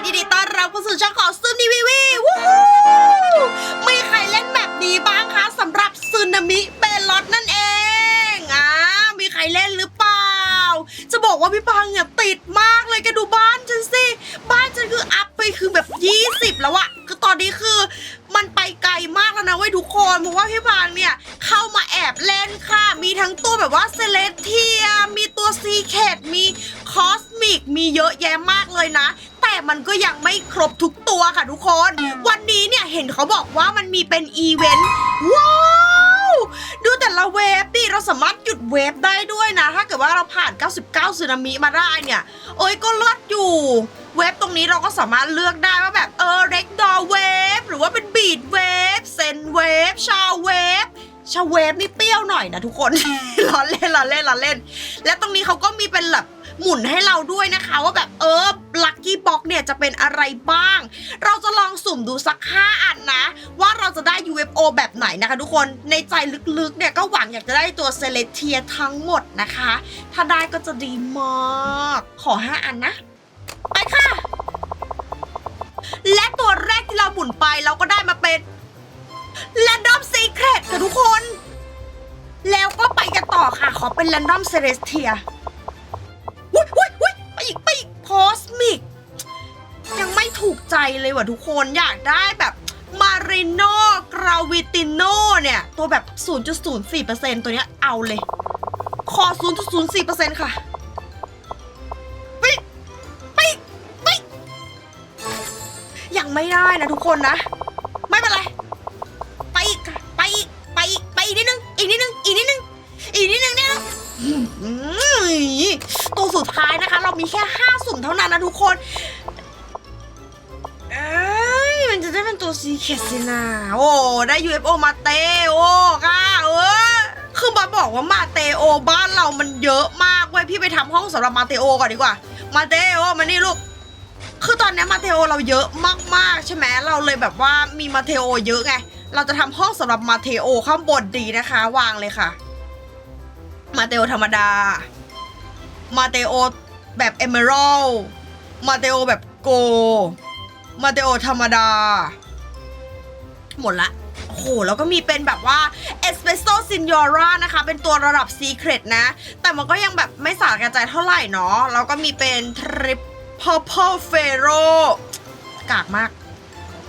คนยินดีต้อนรับเข้าสู่ช่องของซึนีวีวีวู้ฮู้มีใครเล่นแบบนี้บ้างคะสำหรับซึนามิเบลอดนั่นเองอ่ามีใครเล่นหรือเปล่า จะบอกว่าพี่ปังเนี่ยติดมากเลยแกดูบ้านฉันสิ บ้านฉันคืออัพไปคือแบบ 20 แล้วอะคือตอนนี้คือมันไปไกลมากแล้วนะเว้ยทุกคนเพราะว่าพี่ปังเนี่ยเข้ามาแอบเล่นค่ะ มีทั้งตัวแบบว่าเซเลสเทียมีตัวซีเคดมีคอสมิกมีเยอะแยะมากเลยนะ มันก็ยังไม่ครบทุกตัวค่ะทุกคน วันนี้เนี่ยเห็นเขาบอกว่ามันมีเป็นอีเวนต์ว้าวดูแต่ละเวฟดิเราสามารถหยุดเวฟได้ด้วยนะ ถ้าเกิดว่าเราผ่าน 99สึนามิมาได้เนี่ยโอ้ยก็เลิศอยู่เวฟตรงนี้เราก็สามารถเลือกได้ว่าแบบเออเร็กดอเวฟหรือว่าเป็นบีดเวฟเซนเวฟชาเวฟชาเวฟนี่เปรี้ยวหน่อยนะทุกคนล้อเล่นล้อเล่นล้อเล่น และตรงนี้เขาก็มีเป็นแบบ หมุนให้เราด้วยนะคะ ว่าแบบเออลัคกี้บ็อกเนี่ยจะเป็นอะไรบ้าง เราจะลองสุ่มดูสัก 5 อันนะ ว่าเราจะได้ UFO แบบไหนนะคะทุกคนในใจลึกๆเนี่ยก็หวังอยากจะได้ตัวเซเลเทียทั้งหมดนะคะ ถ้าได้ก็จะดีมาก ขอ 5 อันนะ ไปค่ะ และตัวแรกที่เราหมุนไปเราก็ได้มาเป็น Random Secret ค่ะทุกคน แล้วก็ไปกันต่อค่ะ ขอเป็น Random Celestia เลยว่ะทุกคนอยากได้แบบมาริโนกราวิติโนเนี่ย ตัวแบบ 0.04%ตัวเนี้ยเอาเลยขอ0.04%ค่ะไปไปไปยังไม่ได้นะทุกคนนะ ไม่เป็นไร ไปอีกไปอีกไปอีกไปอีกนิดนึง อีกนิดนึง อีกนิดนึง อีกนิดนึงเนี่ยตัวสุดท้ายนะคะ เรามีแค่ 5 สุ่มเท่านั้นนะทุกคน ตัวซีเคสสินะโอ้ได้ UFO มาเตโอค่ะเออคือมาบอกว่ามาเตโอบ้านเรามันเยอะมากเว้ยพี่ไปทำห้องสำหรับมาเตโอก่อนดีกว่า มาเตโอมานี่ลูกคือตอนนี้มาเทโอเราเยอะมากๆใช่ไหมเราเลยแบบว่ามีมาเทโอเยอะไงเราจะทำห้องสำหรับมาเทโอข้างบนดีนะคะ วางเลยค่ะ มาเทโอธรรมดา มาเทโอแบบเอเมอรัลมาเทโอแบบโก มาเทโอธรรมดา หมดละโอ้โหแล้วก็มีเป็นแบบว่าเอสเปรสโซ่ซินยอร่านะคะ เป็นตัวระดับซีเครตนะ แต่มันก็ยังแบบไม่สาแก่ใจายเท่าไหร่เนาะแล้วก็มีเป็นทริป Purple f a r o กากมาก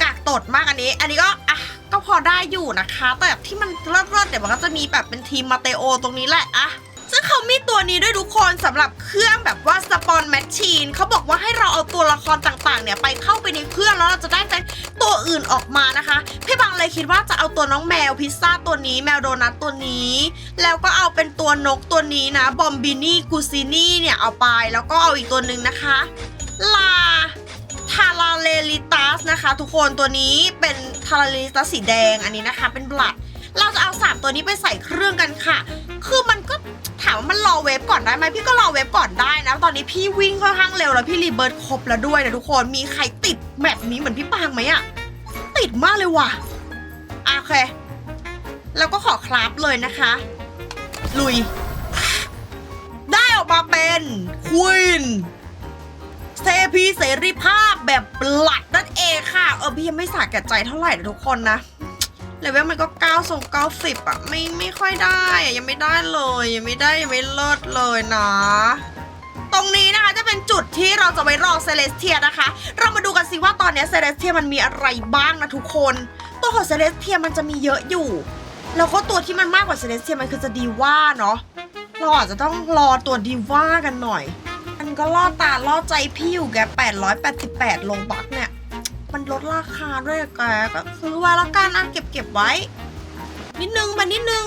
กากตดมากอันนี้ อันนี้ก็อะก็พอได้อยู่นะคะ แต่แบบที่มันเลิศๆเดี๋ยวมันก็จะมีแบบเป็นทีมมาเตโอตรงนี้แหละอะ ซึ่งเขามีตัวนี้ด้วยทุกคนสำหรับเครื่องแบบว่าสปอนแมชชีนเขาบอกว่าให้เราเอาตัวละครต่างๆ เนี่ยไปเข้าไปในเครื่องแล้วเราจะได้เป็นตัวอื่นออกมานะคะ พี่บังเลยคิดว่าจะเอาตัวน้องแมวพิซซ่าตัวนี้แมวโดนัทตัวนี้ แล้วก็เอาเป็นตัวนกตัวนี้นะบอมบินี่กูซินี่เนี่ยเอาไปแล้วก็เอาอีกตัวหนึ่งนะคะลาทาราเลลิตัสนะคะทุกคนตัวนี้เป็นทาราเลลิตัสสีแดงอันนี้นะคะ เป็นบลัดเราจะเอาสามตัวนี้ไปใส่เครื่องกันค่ะ คือมันก็ถามว่ามันรอเวฟก่อนได้ไหมพี่ก็รอเวฟก่อนได้นะ ตอนนี้พี่วิ่งค่อนข้างเร็วแล้วพี่รีเบิร์ดครบแล้วด้วยนะทุกคนมีใครติดแบบนี้เหมือนพี่ปางไหมอะติดมากเลยว่ะโอเคแล้วก็ขอคลาฟเลยนะคะ ลุย ได้ออกมาเป็นควีนเซพีเสรีภาพแบบบลัดนั่นเองค่ะ เออพี่ยังไม่สาแก่ใจเท่าไหร่นะทุกคนนะ เลเวลมันก็9ส่ง90อะไม่ไม่ค่อยได้อะยังไม่ได้เลยยังไม่ได้ยังไม่เลิศเลยนะ ตรงนี้นะคะจะเป็นจุดที่เราจะไว้รอเซเลสเทียนะคะ เรามาดูกันสิว่าตอนนี้เซเลสเทียมันมีอะไรบ้างนะทุกคน ตัวของเซเลสเทียมันจะมีเยอะอยู่ แล้วก็ตัวที่มันมากกว่าเซเลสเทียมันคือจะดีว่าเนาะเราอาจจะต้องรอตัวดีว่ากันหน่อย มันก็ล่อตาล่อใจพี่อยู่แก888 ลงบักเนี่ย มันลดราคาด้วยแกก็ซื้อไว้แล้วกันอะเก็บเก็บไว้ นิดนึงมานิดนึง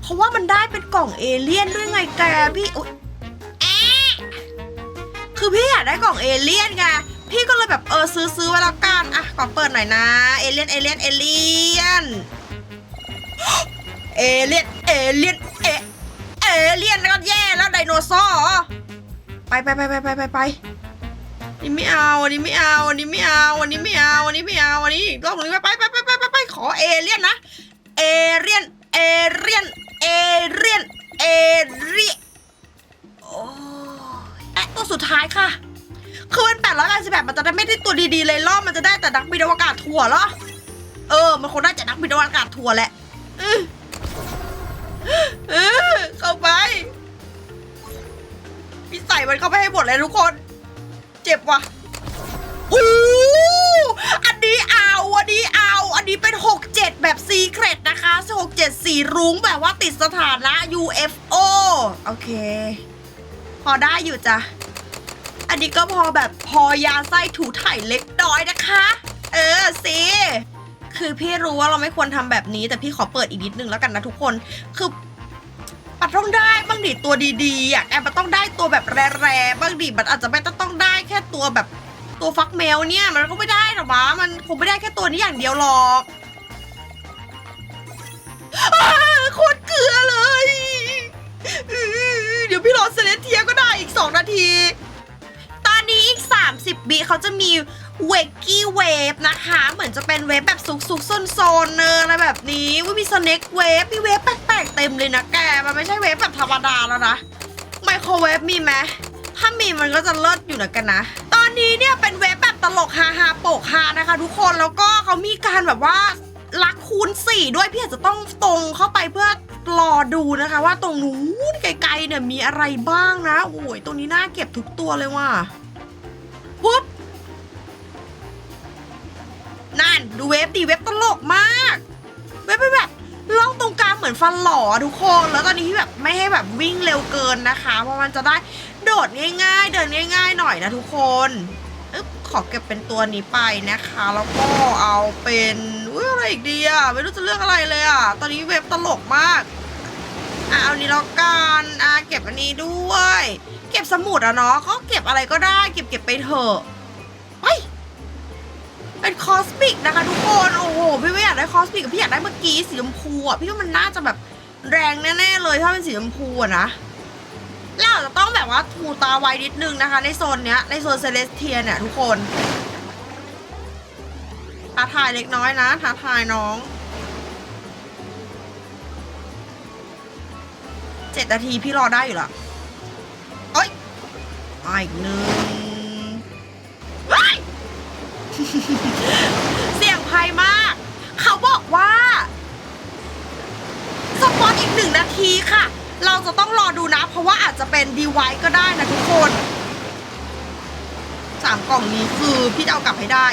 เพราะว่ามันได้เป็นกล่องเอเลี่ยนด้วยไงแกพี่อุ๊ยแอะคือพี่อยากได้กล่องเอเลี่ยนไงพี่ก็เลยแบบเออซื้อซื้อไว้แล้วกันอะขอเปิดหน่อยนะ เอเลี่ยนเอเลี่ยนเอเลี่ยนเอเลี่ยนเอเลี่ยนเอเอเลี่ยนแล้วก็แย่แล้วไดโนเสาร์ไปไปไปไปไปไป นนี่ไม่เอาอันนี้ไม่เอาอันนี้ไม่เอาอันนี้ไม่เอาอันนี้ไม่เอาอันนี้อีกรอบหนึงไปไปไปไปไปไปขอเอเลี่ยนนะเอเลี่ยนเอเลี่ยนเอเลี่ยนเอเลี่ยนโอ้ยและตัวสุดท้ายค่ะ คือมันแปดร้อยแปดสิบแปดมันจะได้ไม่ได้ตัวดีๆเลยล่อมันจะได้แต่นักบินอวกาศถั่วเหรอเออ มันคงได้จากนักบินอวกาศถั่วแหละเออเออเข้าไปพี่ใส่มันเข้าไปให้หมดเลยทุกคน เจ็บว่ะอู้อันนี้เอา อันนี้เอา อันนี้เป็น 67 แบบซีเครตนะคะ67สีรุ้งแบบว่าติดสถานะ UFO โอเค พอได้อยู่จ้ะ อันนี้ก็พอแบบพอยาไส้ถูไถ่เล็กน้อยนะคะ เออสิคือพี่รู้ว่าเราไม่ควรทำแบบนี้ แต่พี่ขอเปิดอีกนิดนึงแล้วกันนะทุกคน คือปัดต้องได้บ้างดิตัวดีๆอะแอบมันต้องได้ตัวแบบแร่ๆบ้างดิมันอาจจะไม่ต้องได้ ค่ตัวแบบตัวฟักเมลเนี่ย มันก็ไม่ได้หรอกวะมันคงไม่ได้แค่ตัวนี้อย่างเดียวหรอกอ้าโคตรเกลือเลยอื้อเดี๋ยวพี่รอเซเลสเทียก็ได้อีก 2 นาที ตอนนี้อีก 30บิเขาจะมีเวกกี้เวฟนะคะ เหมือนจะเป็นเวฟแบบซุกซุกซนโซนๆเนออะไรแบบนี้ว่ามีสเน็กเวฟมีเวฟแปลกๆเต็มเลยนะแก มันไม่ใช่เวฟแบบธรรมดาแล้วนะ ไมโครเวฟมีไหม ถ้ามีมันก็จะเลิศอยู่นกันนะ ตอนนี้เนี่ยเป็นเวฟแบบตลกฮาฮาโปกฮานะคะ ทุกคนแล้วก็เขามีการแบบว่าลักคูณสี่ด้วยพี่อาจจะต้องตรงเข้าไปเพื่อรอดูนะคะ ว่าตรงนู้นไกลๆเนี่ยมีอะไรบ้างนะโอ้ยตรงนี้น่าเก็บทุกตัวเลยว่ะปุ๊บนั่นดูเว็บดีเว็บตลกมาก เว็บเป็นแบบล่องตรงกลาง เหมือนฟันหล่อทุกคน แล้วตอนนี้พี่แบบไม่ให้แบบวิ่งเร็วเกินนะคะ เพราะมันจะได้โดดง่าย ๆ เดินง่าย ๆ หน่อยนะทุกคนอึ๊บขอเก็บเป็นตัวนี้ไปนะคะ แล้วก็เอาเป็นอุ้ยอะไรอีกดีอะไม่รู้จะเลือกอะไรเลยอะตอนนี้เว็บตลกมากอะเอานี้แล้วกันอะเก็บอันนี้ด้วย เก็บสมุดอะเนาะก็เก็บอะไรก็ได้ เก็บเก็บไปเถอะเฮ้ย เป็นคอสมิกนะคะทุกคน โอ้โห พี่ไม่อยากได้คอสมิกพี่อยากได้เมื่อกี้สีชมพูอะ พี่ว่ามันน่าจะแบบแรงแน่ๆเลยถ้าเป็นสีชมพูอะนะ แล้วอาจจะต้องแบบว่าถูตาไวนิดนึงนะคะ ในโซนเนี้ย ในโซนเซเลสเทียเนี่ยทุกคนท้าทายเล็กน้อยนะท้าทายน้อง เจ็ดนาทีพี่รอได้อยู่ละเอ้ยอีกหนึ่งเฮ้ย เสี่ยงภัยมาก เขาบอก ว่าสปอนอีกหนึ่งนาทีค่ะ เราจะต้องรอดูนะ เพราะว่าอาจจะเป็นดีไวก็ได้นะทุกคนสามกล่องนี้คือพี่จะเอากลับให้ได้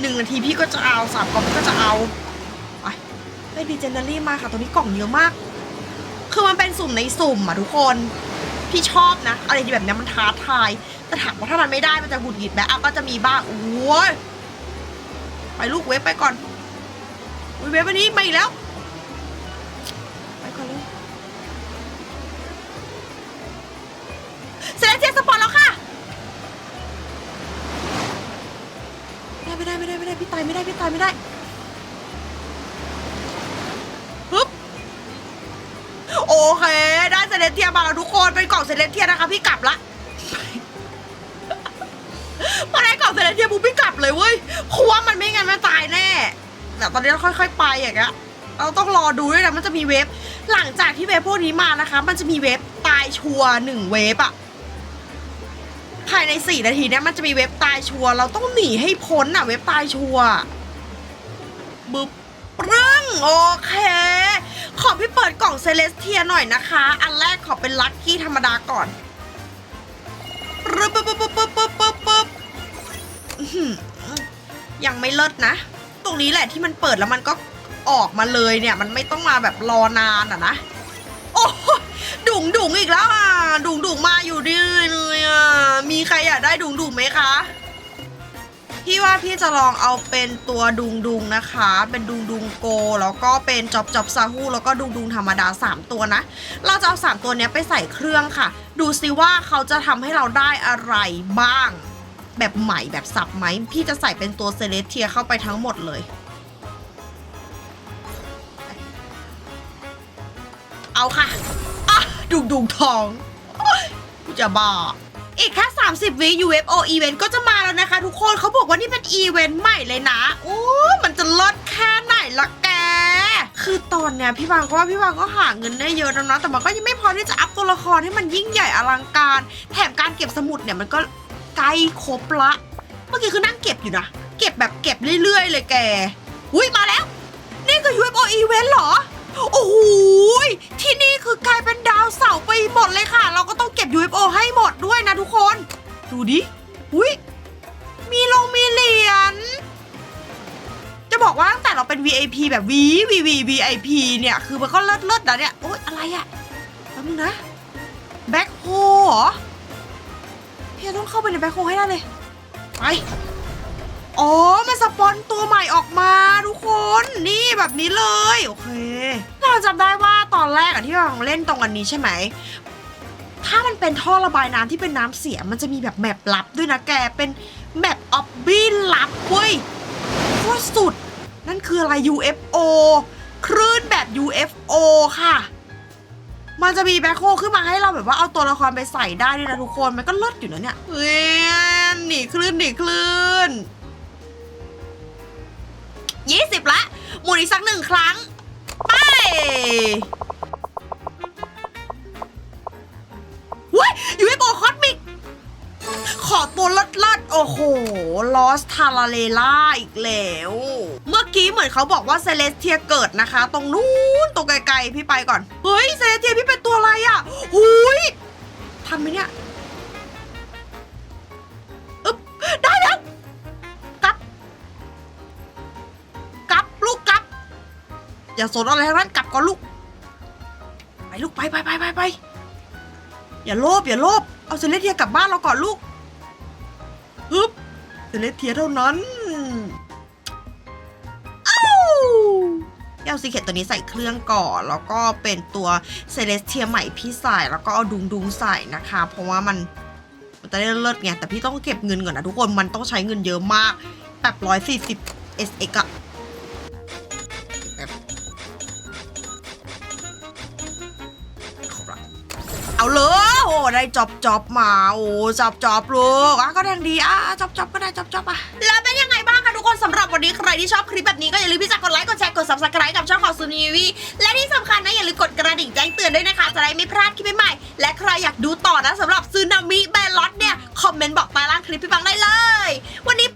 หนึ่งนาทีพี่ก็จะเอาสามกล่องก็จะเอาไปเฮ้ดีเจนเนอรี่มาค่ะตัวนี้กล่องเยอะมาก คือมันเป็นสุ่มในสุ่มอะทุกคนพี่ชอบนะอะไรที่แบบนี้มันท้าทายแต่ถามว่าถ้ามันไม่ได้มันจะหงุดหงิดไหมอะก็จะมีบ้างโอ้ยไปลูกเว็บไปก่อน อุ๊ยเว็บอันนี้มาอีกแล้ว ไปก่อนเลยเสร็จแล้วเจสปอร์ตแล้วค่ะไม่ได้ไม่ได้ไม่ได้ไม่ได้พี่ตายไม่ได้พี่ตายไม่ได้ฮึบโอเค ได้เซเลสเทียมาแล้วทุกคน เป็นกล่องเซเลสเทียนะคะ พี่กลับละพอได้กล่องเซเลสเทียปุ๊บพี่กลับเลยเว้ยเพราะว่ามันไม่งั้นมันตายแน่ แต่ตอนนี้เราค่อย ๆ ไปอย่างเงี้ยเราต้องรอดูด้วยนะมันจะมีเวฟหลังจากที่เวฟพวกนี้มานะคะ มันจะมีเวฟตายชัวหนึ่งเวฟอะภายในสี่นาทีเนี้ยมันจะมีเวฟตายชัวเราต้องหนีให้พ้นอะเวฟตายชัวบึ๊บปรึ้งโอเค ขอพี่เปิดกล่องเซเลสเทียหน่อยนะคะ อันแรกขอเป็นลัคกี้ธรรมดาก่อนปึ๊บปึ๊บปึ๊บปึ๊บปึ๊บปึ๊บยังไม่เลิศนะ รงนี้แหละที่มันเปิดแล้วมันก็ออกมาเลยเนี่ย มันไม่ต้องมาแบบรอนานอะนะโอ้โหดุงดุงอีกแล้วอะดุงดุงมาอยู่เรื่อยเลยอะมีใครอยากได้ดุงดุงไหมคะพี่ว่าพี่จะลองเอาเป็นตัวดุงดุงนะคะ เป็นดุงดุงโก แล้วก็เป็นจอบจอบซาฮูแล้วก็ดุงดุงธรรมดา 3 ตัวนะ เราจะเอา 3 ตัวเนี้ยไปใส่เครื่องค่ะ ดูซิว่าเขาจะทำให้เราได้อะไรบ้าง แบบใหม่แบบสับไหม พี่จะใส่เป็นตัวเซเลสเทียเข้าไปทั้งหมดเลย เอาค่ะอะดุงดุงทองกูจะบ้าอีกแค่ 30 วิ UFO event ก็จะมาแล้วนะคะ ทุกคนเขาบอกว่านี่เป็นอีเวนต์ใหม่เลยนะโอ้มันจะลดแค่ไหนละแก คือตอนเนี้ยพี่บางก็ว่าพี่บางก็หาเงินได้เยอะแล้วนะ แต่มันก็ยังไม่พอที่จะอัพตัวละครให้มันยิ่งใหญ่อลังการ แถมการเก็บสมุดเนี่ยมันก็ ใกล้ครบละ เมื่อกี้คือนั่งเก็บอยู่นะ เก็บแบบเก็บเรื่อยๆเลยแก อุ้ยมาแล้ว นี่คือ UFO Event เหรอ โอ้โหยที่นี่คือกลายเป็นดาวเสาร์ไปหมดเลยค่ะ เราก็ต้องเก็บ UFO ให้หมดด้วยนะทุกคน ดูดิ อุ้ยมีลงมีเหรียญจะบอกว่าตั้งแต่เราเป็น VIP แบบ V V V VIP เนี่ย คือมันก็เลิศเลิศนะเนี่ย โอ๊ยอะไรอะแป๊บนึงนะ แบ็คโฮเหรอ พี่จะต้องเข้าไปในแบ็คโฮให้ได้เลย ไป อ๋อ มันสปอนตัวใหม่ออกมาทุกคน นี่แบบนี้เลย โอเค เราจำได้ว่าตอนแรกอะที่เราเล่นตรงอันนี้ใช่ไหม ถ้ามันเป็นท่อระบายน้ำที่เป็นน้ำเสีย มันจะมีแบบแมปลับด้วยนะแก เป็นแมปออบบี้ลับเว้ยโคตรสุด นั่นคืออะไร UFO คลื่นแบบ UFO ค่ะ มันจะมีแบ็คโฮขึ้นมาให้เราแบบว่าเอาตัวละครไปใส่ได้ด้วยนะทุกคนมันก็เลิศอยู่นะเนี่ยเฮ้ยหนีคลื่นหนีคลื่นยี่สิบละหมุนอีกสักหนึ่งครั้ง ไปเว้ย UFO คอสมิก ขอตัวลดลดโอ้โห ลอสทาราเลล่าอีกแล้ว เมื่อ เหมือนเขาบอกว่าเซเลสเทียเกิดนะคะ ตรงนู้นตรงไกลๆพี่ไปก่อน เฮ้ยเซเลสเทียพี่เป็นตัวอะไรอะ่ะหุยทันไหมเนี่ยอึ๊บได้แล้วกลับกลับลูกกลับ อย่าสนอะไรทั้งนั้นกลับก่อนลูก ไปลูกไปไปไปไปไปอย่าโลภอย่าโลภเอาเซเลสเทียกลับบ้านเราก่อนลูกฮึบเซเลสเทียเท่านั้น เอาซีเคตตัวนี้ใส่เครื่องก่อนแล้วก็เป็นตัวเซเลสเทียใหม่พี่ใส่แล้วก็เอาดุงดุงๆใส่นะคะ เพราะว่ามันมันจะได้เลิศไงแต่พี่ต้องเก็บเงินก่อนนะทุกคนมันต้องใช้เงินเยอะมากแบบร้อยสี่สิบ SX อะแบบครบละเอาเลยโอ้ได้จอบจอบมา โอ้จอบจอบลูกอะก็ยังดีอะจอบจอบก็ได้จอบจอบอะแล้ว วันนี้ใครที่ชอบคลิปแบบนี้ก็อย่าลืมที่จะกดไลค์กดแชร์กด subscribe กับช่องของซูนีวีและที่สำคัญนะอย่าลืมกดกระดิ่งแจ้งเตือนด้วยนะคะ จะได้ไม่พลาดคลิปใหม่ๆและใครอยากดูต่อนะสำหรับซูนามิแบลล็อตเนี่ยคอมเมนต์บอกใต้ล่างคลิปพี่ฟังได้เลย วันนี้